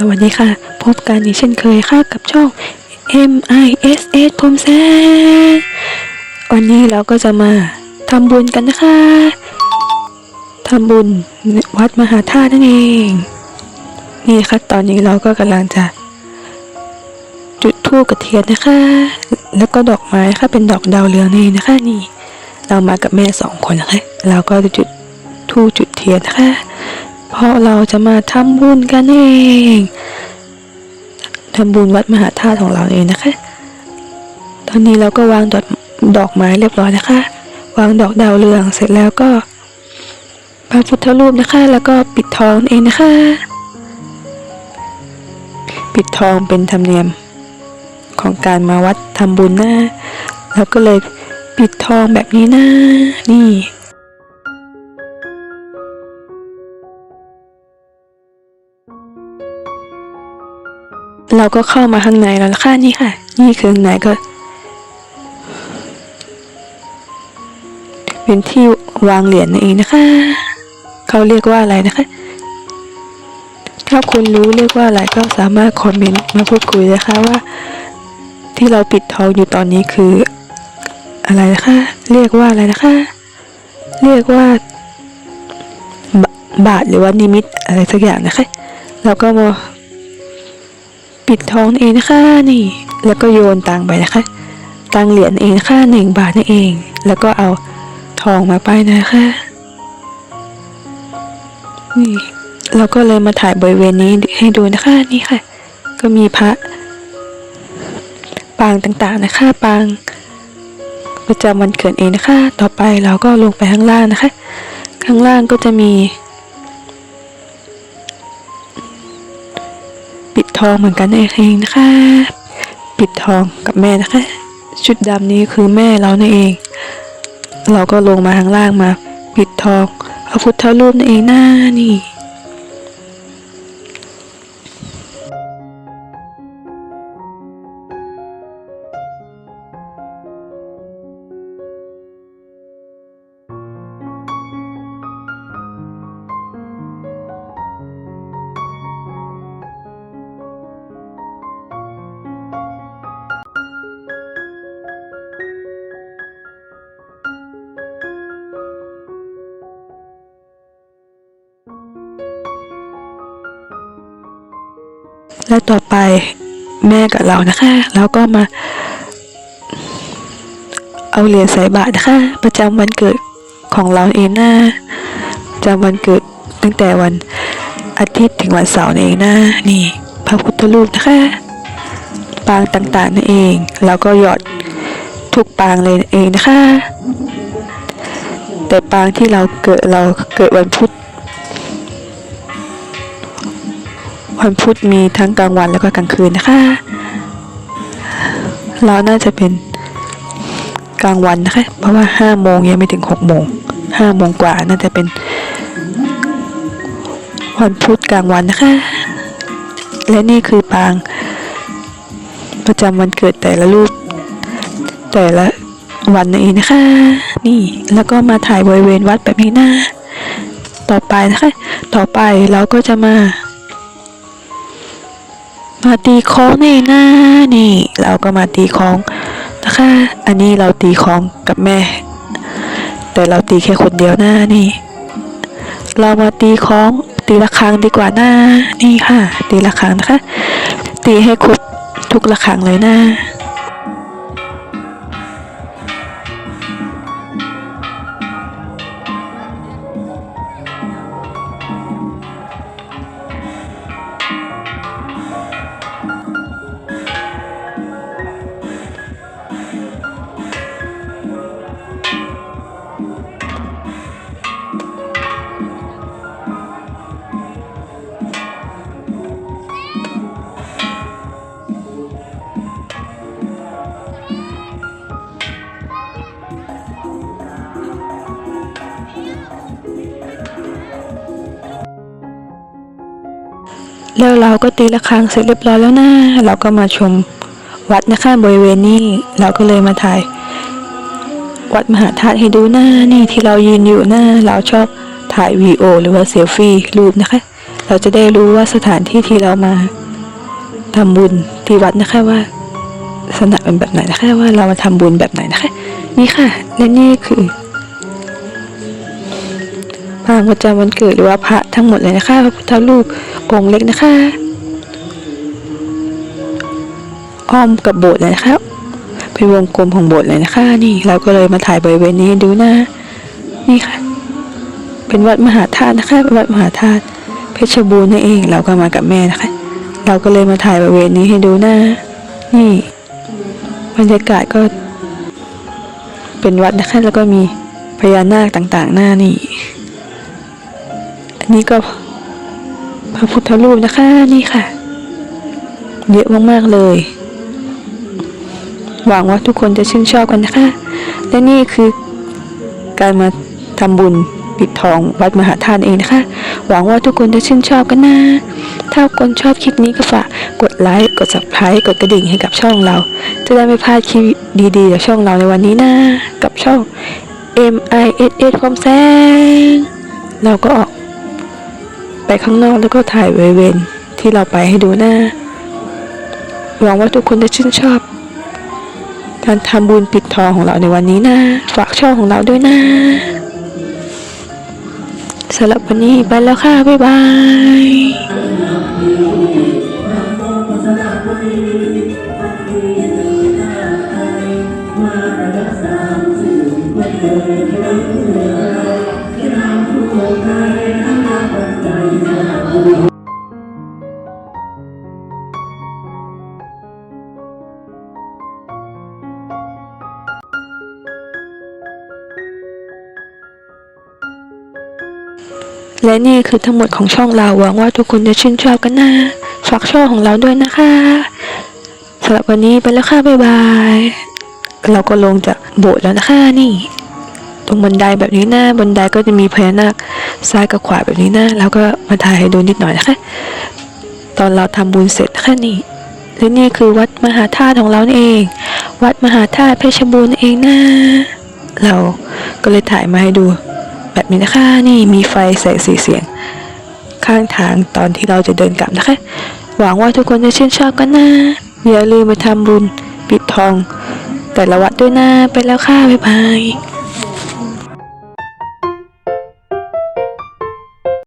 สวัสดีค่ะ พบกันอีกเช่นเคยค่ะกับช่อง M I S S ผมแซงวันนี้เราก็จะมาทำบุญกันนะคะทำบุญวัดมหาธาตุนั่นเอง นี่ค่ะตอนนี้เราก็กำลังจะ จุดธูปกระเทียนนะคะ แล้วก็ดอกไม้ค่ะเป็นดอกดาวเรืองนี่นะคะ นี่ เรามากับแม่สองคนนะคะเราก็จะจุดธูปจุดเทียนนะคะ เพราะเราจะมาทำบุญกันเองทำบุญวัดมหาธาตุของเราเองนะคะ ตอนนี้เราก็วางดอกดอกไม้เรียบร้อยนะคะ วางดอกดาวเรืองเสร็จแล้วก็พระพุทธรูปนะคะ แล้วก็ปิดทองเองนะคะ ปิดทองเป็นธรรมเนียมของการมาวัดทำบุญนะเราก็เลยปิดทองแบบนี้นะนี่ เราก็เข้ามาข้างในแล้วนะคะนี่ค่ะ นี่คือข้างในก็ เป็นที่วางเหรียญนั่นเองนะคะ เขาเรียกว่าอะไรนะคะ ถ้าคุณรู้เรียกว่าอะไรก็สามารถคอมเมนต์มาพูดคุยนะคะว่า ที่เราปิดทองอยู่ตอนนี้คือ อะไรนะคะ เรียกว่าอะไรนะคะ เรียกว่าบาบาทหรือว่านิมิตอะไรสักอย่างนะคะ แล้วก็มา ปิดทองเองนะคะนี่ แล้วก็โยนตังไปนะคะ ตังเหรียญเองนะคะหนึ่งบาทนั่นเอง แล้วก็เอาทองมาไปนะคะ นี่เราก็เลยมาถ่ายบริเวณนี้ให้ดูนะคะนี่ค่ะ ก็มีพระปางต่างๆนะคะปางประจำวันเกิดเองนะคะ ต่อไปเราก็ลงไปข้างล่างนะคะ ข้างล่างก็จะมี ปิดทองเหมือนกันเองนะคะ ปิดทองกับแม่นะคะ ชุดดำนี้คือแม่เรานั่นเอง เราก็ลงมาข้างล่างมา ปิดทองพระพุทธรูปนั่นเองหน้านี่ และต่อไปแม่กับเรานะคะเราก็มา เอาเหรียญใส่บาตรนะคะ ประจำวันเกิดของเราเองนะประจำวันเกิดตั้งแต่วันอาทิตย์ถึงวันเสาร์นั่เองนะนี่ พระพุทธรูปนะคะปางต่างๆนั่นเองเราก็หยอดทุกปางเลยเองนะคะ แต่ปางที่เราเกิดเราเกิดวันพุธ วันพุธมีทั้งกลางวันแล้วก็กลางคืนนะคะ เราน่าจะเป็นกลางวันนะคะ เพราะว่าห้าโมงยังไม่ถึงหกโมงห้าโมงกว่าน่าจะเป็นวันพุธกลางวันนะคะ และนี่คือปาง ประจำวันเกิดแต่ละรูป แต่ละวันนั่นเองนะคะ นี่แล้วก็มาถ่ายบริเวณวัดแบบนี้นะ ต่อไปนะคะ ต่อไปเราก็จะมา มาตีคองในหน้านี่ เราก็มาตีคองนะคะ อันนี้เราตีคองกับแม่ แต่เราตีแค่คนเดียวหน้านี่ เรามาตีคองตีละครั้งดีกว่าหน้านี่ค่ะ ตีละครั้งนะคะ ตีให้ครบทุกละครั้งเลยหน้า แล้วเราก็ตีระฆังเสร็จเรียบร้อยแล้วนะเราก็มาชมวัดนะคะบริเวณนี้เราก็เลยมาถ่าย วัดมหาธาตุให้ดูหน้านี่ที่เรายืนอยู่หน้าเราชอบถ่ายวีดีโอหรือว่าเซลฟี่รูปนะคะ เราจะได้รู้ว่าสถานที่ที่เรามาทำบุญที่วัดนะคะว่าลักษณะเป็นแบบไหนนะคะว่าเรามาทำบุญแบบไหนนะคะ นี่ค่ะ และนี่คือพระประจำวันเกิดหรือว่าพระทั้งหมดเลยนะคะพระพุทธรูป องค์เล็กนะคะ อ้อมกับโบสถ์เลยนะครับเป็นวงกลมของโบสถ์เลยนะคะ นี่เราก็เลยมาถ่ายบริเวณนี้ดูนะ นี่ค่ะ เป็นวัดมหาธาตุนะคะเป็นวัดมหาธาตุเพชรบูรณ์นั่นเอง เราก็มากับแม่นะคะ เราก็เลยมาถ่ายบริเวณนี้ให้ดูนะ นี่ บรรยากาศก็ เป็นวัดนะคะแล้วก็มีพญานาคต่างๆ หน้านี่ อันนี้ก็ พระพุทธรูปนะคะนี่ค่ะ เยอะมากๆเลย หวังว่าทุกคนจะชื่นชอบกันนะคะ และนี่คือการมาทำบุญปิดทองวัดมหาธาตุเองนะคะ หวังว่าทุกคนจะชื่นชอบกันนะ ถ้าคนชอบคลิปนี้ก็ฝากกดไลค์กด subscribe กดกระดิ่งให้กับช่องเรา จะได้ไม่พลาดคลิปดีๆจากช่องเราในวันนี้นะกับช่อง M I S S พร้อมแสงเราก็ออก ไปข้างนอกแล้วก็ถ่ายบริเวณที่เราไปให้ดูหน้า หวังว่าทุกคนจะชื่นชอบ การทำบุญปิดทองของเราในวันนี้นะ ฝากช่องของเราด้วยนะสำหรับวันนี้ไปแล้วค่ะ บ๊ายบาย และนี่คือทั้งหมดของช่องเราหวังว่าทุกคนจะชื่นชอบกันนะฝากช่องของเราด้วยนะคะสำหรับวันนี้ไปแล้วค่ะบ๊ายบาย เราก็ลงจากโบสถ์แล้วนะคะนี่ ตรงบันไดแบบนี้นะบันไดก็จะมีพญานาคซ้ายกับขวาแบบนี้นะแล้วก็มาถ่ายให้ดูนิดหน่อยนะคะ ตอนเราทำบุญเสร็จนะคะนี่และนี่คือวัดมหาธาตุของเราเอง วัดมหาธาตุเพชรบูรณ์เองนะเราก็เลยถ่ายมาให้ดู แบบนี้นะคะ นี่มีไฟแสงสีเสียง ข้างทางตอนที่เราจะเดินกลับนะคะ หวังว่าทุกคนจะชื่นชอบกันนะอย่าลืมมาทำบุญปิดทอง แต่ละวัดด้วยนะไปแล้วค่ะบ๊ายบาย